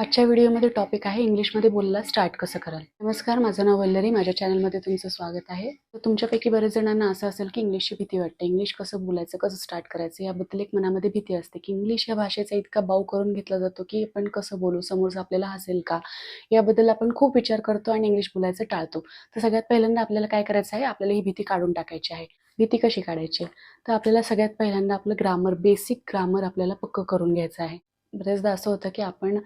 आजच्या व्हिडिओमध्ये टॉपिक आहे इंग्लिशमध्ये बोलायला स्टार्ट कसं कराल? नमस्कार माझं नाव वल्लरी माझ्या चॅनलमध्ये तुमचं स्वागत आहे. तर तुमच्यापैकी बरेच जणांना असं असेल की इंग्लिशची भीती वाटते. इंग्लिश कसं बोलायचं कसं स्टार्ट करायचं याबद्दल एक मनामध्ये भीती असते की इंग्लिश या भाषेचा इतका बाव करून घेतला जातो की आपण कसं बोलू समोरचं आपल्याला हसेल का? याबद्दल आपण खूप विचार करतो आणि इंग्लिश बोलायचं टाळतो. तर सगळ्यात पहिल्यांदा आपल्याला काय करायचं आहे? आपल्याला ही भीती काढून टाकायची आहे. भीती कशी काढायची? तर आपल्याला सगळ्यात पहिल्यांदा आपलं ग्रामर बेसिक ग्रामर आपल्याला पक्क करून घ्यायचं आहे. बरेचदा असं होतं की आपण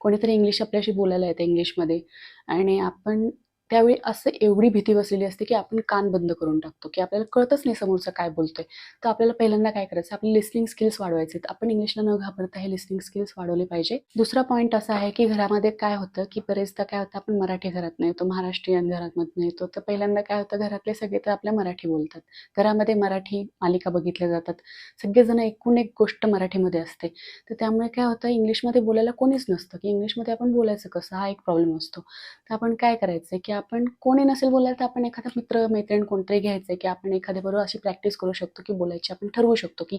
कोणीतरी इंग्लिश आपल्याशी बोलायला येतं इंग्लिशमध्ये आणि आपण त्यावेळी असं एवढी भीती बसलेली असते की आपण कान बंद करून टाकतो की आपल्याला कळतच नाही समोरचं काय बोलतोय. तर आपल्याला पहिल्यांदा काय करायचं आपले लिस्निंग स्किल्स वाढवायचे आहेत. आपण इंग्लिशला न घाबरता हे लिस्निंग स्किल्स वाढवले पाहिजे. दुसरा पॉईंट असा आहे की घरामध्ये काय होतं की बरेचदा काय होतं आपण मराठी घरात नाही येतो महाराष्ट्रीयन घरात नाही येतो. तर पहिल्यांदा काय होतं घरातले सगळे तर आपल्या मराठी बोलतात. घरामध्ये मराठी मालिका बघितल्या जातात. सगळेजण एकूण एक गोष्ट मराठीमध्ये असते. तर त्यामुळे काय होतं इंग्लिशमध्ये बोलायला कोणीच नसतं की इंग्लिशमध्ये आपण बोलायचं कसं हा एक प्रॉब्लेम असतो. तर आपण काय करायचं की आपण कोणी नसेल बोलायला तर आपण एखादा मित्र मैत्रीण कोणतरी घ्यायचं की आपण एखाद्याबरोबर अशी प्रॅक्टिस करू शकतो की बोलायची. आपण ठरवू शकतो की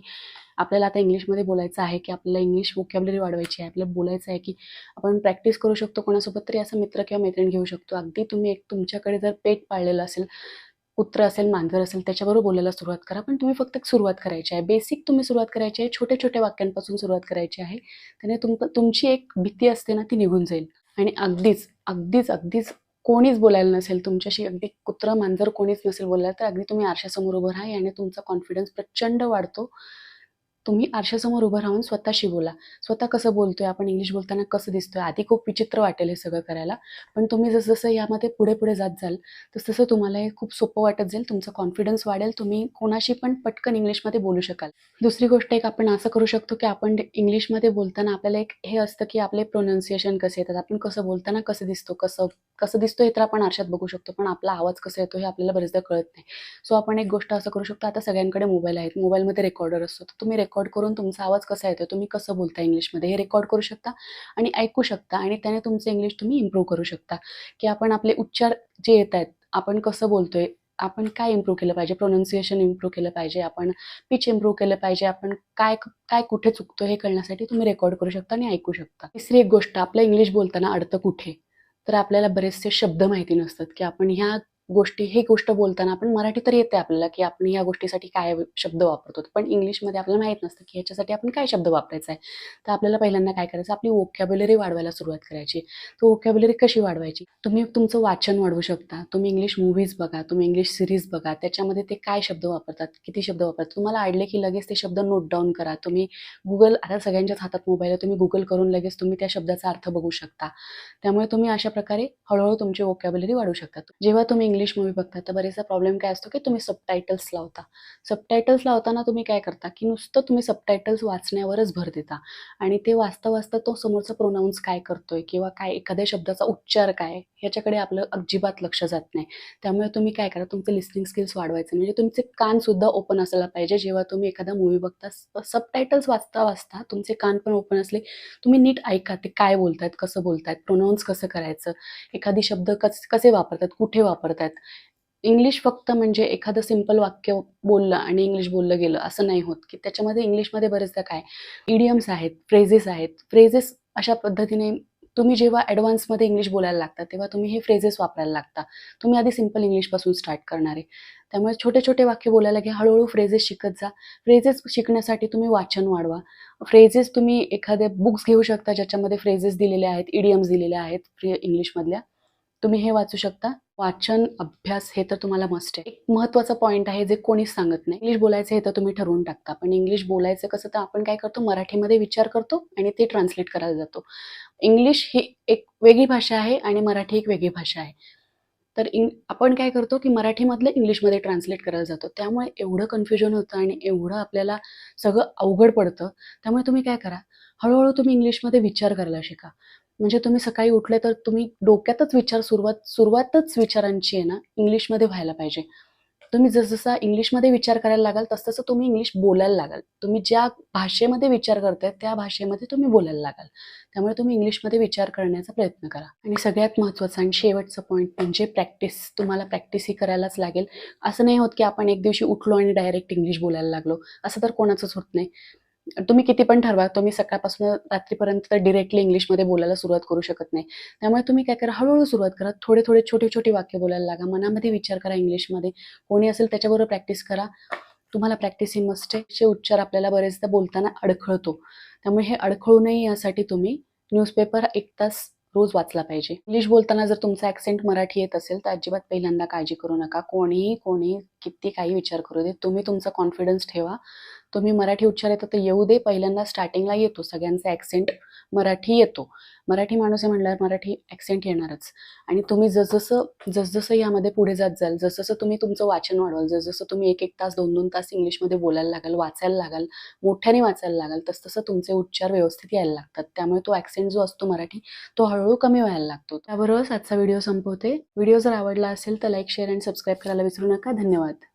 आपल्याला आता इंग्लिशमध्ये बोलायचं आहे की आपल्याला इंग्लिश वोकॅबलरी वाढवायची आहे आपल्याला बोलायचं आहे की आपण प्रॅक्टिस करू शकतो कोणासोबत तरी असं मित्र किंवा मैत्रीण घेऊ शकतो. अगदी तुम्ही एक तुमच्याकडे जर पेट पाळलेलं असेल कुत्र असेल मांजर असेल त्याच्याबरोबर बोलायला सुरुवात करा. पण तुम्ही फक्त सुरुवात करायची आहे. बेसिक तुम्ही सुरुवात करायची आहे. छोट्या छोट्या वाक्यांपासून सुरुवात करायची आहे. त्याने तुम तुमची एक भीती असते ना ती निघून जाईल. आणि अगदीच अगदीच अगदीच कोणीच बोलायला नसेल तुमच्याशी अगदी कुत्रं मांजर कोणीच नसेल बोलायला तर अगदी तुम्ही आरशासमोर उभं राहा आणि तुमचा कॉन्फिडन्स प्रचंड वाढतो. तुम्ही आरशासमोर उभं राहून स्वतःशी बोला. स्वतः कसं बोलतोय आपण इंग्लिश बोलताना कसं दिसतोय आधी खूप विचित्र वाटेल हे सगळं करायला. पण तुम्ही जसजसं यामध्ये पुढे पुढे जात जाल तसं तसं तुम्हाला हे खूप सोपं वाटत जाईल तुमचा कॉन्फिडन्स वाढेल तुम्ही कोणाशी पण पटकन इंग्लिशमध्ये बोलू शकाल. दुसरी गोष्ट एक आपण असं करू शकतो की आपण इंग्लिशमध्ये बोलताना आपल्याला एक हे असतं की आपले प्रोनाऊन्सिएशन कसे येतात आपण कसं बोलताना कसं दिसतो कसं कसं दिसतो हे तर आपण आरशात बघू शकतो पण आपला आवाज कसा येतो हे आपल्याला बरेचदा कळत नाही. सो आपण एक गोष्ट असं करू शकतो आता सगळ्यांकडे मोबाईल आहेत मोबाईलमध्ये रेकॉर्डर असतो तर तुम्ही रेकॉर्ड रेकॉर्ड करून तुमचा आवाज कसा येतो तुम्ही कसं बोलता इंग्लिशमध्ये हे रेकॉर्ड करू शकता आणि ऐकू शकता आणि त्याने तुमचं इंग्लिश तुम्ही इम्प्रूव्ह करू शकता. की आपण आपले उच्चार जे येत आहेत आपण कसं बोलतोय आपण काय इम्प्रूव्ह केलं पाहिजे प्रोनाऊन्सिएशन इम्प्रूव्ह केलं पाहिजे आपण पिच इम्प्रूव्ह केलं पाहिजे आपण काय काय कुठे चुकतो हे कळण्यासाठी तुम्ही रेकॉर्ड करू शकता आणि ऐकू शकता. तिसरी एक गोष्ट आपलं इंग्लिश बोलताना अडतं कुठे? तर आपल्याला बरेचसे शब्द माहिती नसतात की आपण ह्या गोष्टी ही गोष्ट बोलताना आपण मराठी तर येते आपल्याला की आपण या गोष्टीसाठी काय शब्द वापरतो. पण इंग्लिशमध्ये आपल्याला माहीत नसतं की ह्याच्यासाठी आपण काय शब्द वापरायचा आहे तर आपल्याला पहिल्यांदा काय करायचं आपली वोकॅब्युलरी वाढवायला सुरुवात करायची. तर वोकॅब्युलरी कशी वाढवायची? तुम्ही तुमचं वाचन वाढवू शकता. तुम्ही इंग्लिश मूव्हीज बघा तुम्ही इंग्लिश सिरीज बघा. त्याच्यामध्ये ते काय शब्द वापरतात किती शब्द वापरतात? तुम्हाला आडले की लगेच ते शब्द नोट डाऊन करा. तुम्ही गुगल आता सगळ्यांच्याच हातात मोबाईल आहे तुम्ही गुगल करून लगेच तुम्ही त्या शब्दाचा अर्थ बघू शकता. त्यामुळे तुम्ही अशा प्रकारे हळूहळू तुमची वोकॅब्युलरी वाढवू शकता. जेव्हा तुम्ही इंग्लिश मूवी बघता तर बरेचसा प्रॉब्लेम काय असतो की तुम्ही सबटायटल्स लावता. सबटायटल्स लावताना तुम्ही काय करता की नुसतं तुम्ही सबटायटल्स वाचण्यावरच भर देता. आणि ते वाचता वाचता तो समोरचा प्रोनाऊन्स काय करतोय किंवा काय एखाद्या शब्दाचा उच्चार काय ह्याच्याकडे आपलं अजिबात लक्ष जात नाही. त्यामुळे तुम्ही काय करा तुमचे लिस्निंग स्किल्स वाढवायचे. म्हणजे तुमचे कान सुद्धा ओपन असायला पाहिजे. जेव्हा तुम्ही एखादा मूवी बघता सबटायटल्स वाचता वाचता तुमचे कान पण ओपन असले तुम्ही नीट ऐका ते काय बोलतायत कसं बोलतायत प्रोनाऊन्स कसं करायचं. एखादी शब्द कस कसे वापरतात कुठे वापरतात इंग्लिश फक्त म्हणजे एखादं सिंपल वाक्य बोललं आणि इंग्लिश बोललं गेलं असं नाही होत. की त्याच्यामध्ये इंग्लिशमध्ये बरेचदा काय? इडियम्स आहेत फ्रेझेस आहेत. फ्रेजेस अशा पद्धतीने तुम्ही जेव्हा ॲडव्हान्समध्ये इंग्लिश बोलायला लागता तेव्हा तुम्ही हे फ्रेजेस वापरायला लागता. तुम्ही आधी सिंपल इंग्लिशपासून स्टार्ट करणार आहे. त्यामुळे छोटे छोटे वाक्य बोलायला घ्या हळूहळू फ्रेजेस शिकत जा. फ्रेजेस शिकण्यासाठी तुम्ही वाचन वाढवा. फ्रेजेस तुम्ही एखाद्या बुक्स घेऊ शकता ज्याच्यामध्ये फ्रेजेस दिलेले आहेत इडियम्स दिलेले आहेत फ्री इंग्लिशमधल्या तुम्ही हे वाचू शकता. वाचन अभ्यास हे तर तुम्हाला मस्ट आहे. एक महत्त्वाचा पॉईंट आहे जे कोणीच सांगत नाही. इंग्लिश बोलायचं हे तर तुम्ही ठरवून टाकता. पण इंग्लिश बोलायचं कसं तर आपण काय करतो? मराठीमध्ये विचार करतो आणि ते ट्रान्सलेट करायला जातो. इंग्लिश ही एक वेगळी भाषा आहे आणि मराठी एक वेगळी भाषा आहे. तर इंग आपण काय करतो की मराठीमधलं इंग्लिशमध्ये ट्रान्सलेट करायला जातो. त्यामुळे एवढं कन्फ्युजन होतं आणि एवढं आपल्याला सगळं अवघड पडतं. त्यामुळे तुम्ही काय करा? हळूहळू तुम्ही इंग्लिशमध्ये विचार करायला शिका. म्हणजे तुम्ही सकाळी उठले तर तुम्ही डोक्यातच विचार सुरुवात सुरुवातच विचारांची आहे ना इंग्लिशमध्ये व्हायला पाहिजे. तुम्ही जसजसा इंग्लिशमध्ये विचार करायला लागाल तसतसं तुम्ही इंग्लिश बोलायला लागाल. तुम्ही ज्या भाषेमध्ये विचार करताय त्या भाषेमध्ये तुम्ही बोलायला लागाल. त्यामुळे तुम्ही इंग्लिशमध्ये विचार करण्याचा प्रयत्न करा. आणि सगळ्यात महत्त्वाचा आणि शेवटचं पॉईंट म्हणजे प्रॅक्टिस तुम्हाला प्रॅक्टिस ही करायलाच लागेल. असं नाही होत की आपण एक दिवशी उठलो आणि डायरेक्ट इंग्लिश बोलायला लागलो. असं तर कोणाचंच होत नाही. तुम्ही किती पण ठरवा तुम्ही सकाळपासून रात्रीपर्यंत डिरेक्टली इंग्लिशमध्ये बोलायला सुरुवात करू शकत नाही. त्यामुळे तुम्ही काय करा हळूहळू सुरुवात करा. थोडे थोडे छोटे छोटे वाक्य बोलायला लागा. मनामध्ये विचार करा इंग्लिशमध्ये कोणी असेल त्याच्याबरोबर प्रॅक्टिस करा. तुम्हाला प्रॅक्टिस ही मस्ट आहे. उच्चार आपल्याला बरेचदा बोलताना अडखळतो. त्यामुळे हे अडखळू नये यासाठी तुम्ही न्यूजपेपर एक तास रोज वाचला पाहिजे. इंग्लिश बोलताना जर तुमचा ॲक्सेंट मराठी येत असेल तर अजिबात पहिल्यांदा काळजी करू नका. कोणीही कोणी किती काही विचार करू दे. तुम्ही तुमचा कॉन्फिडन्स ठेवा. तुम्ही मराठी उच्चार येतो तर येऊ दे पहिल्यांदा स्टार्टिंगला येतो सगळ्यांचा ॲक्सेंट मराठी येतो. मराठी माणूस आहे म्हणल्यावर मराठी ॲक्सेंट येणारच. आणि तुम्ही जसजसं जसजसं यामध्ये पुढे जात जाल जसजसं तुम्ही तुमचं वाचन वाढवाल जसजसं तुम्ही एक एक तास दोन दोन तास इंग्लिशमध्ये बोलायला लागाल वाचायला लागाल मोठ्याने वाचायला लागाल तसतसं तुमचे उच्चार व्यवस्थित यायला लागतात. त्यामुळे तो ॲक्सेंट जो असतो मराठी तो हळूहळू कमी व्हायला लागतो. त्याबरोबरच आजचा व्हिडिओ संपवते. व्हिडिओ जर आवडला असेल तर लाईक शेअर आणि सबस्क्राईब करायला विसरू नका. धन्यवाद.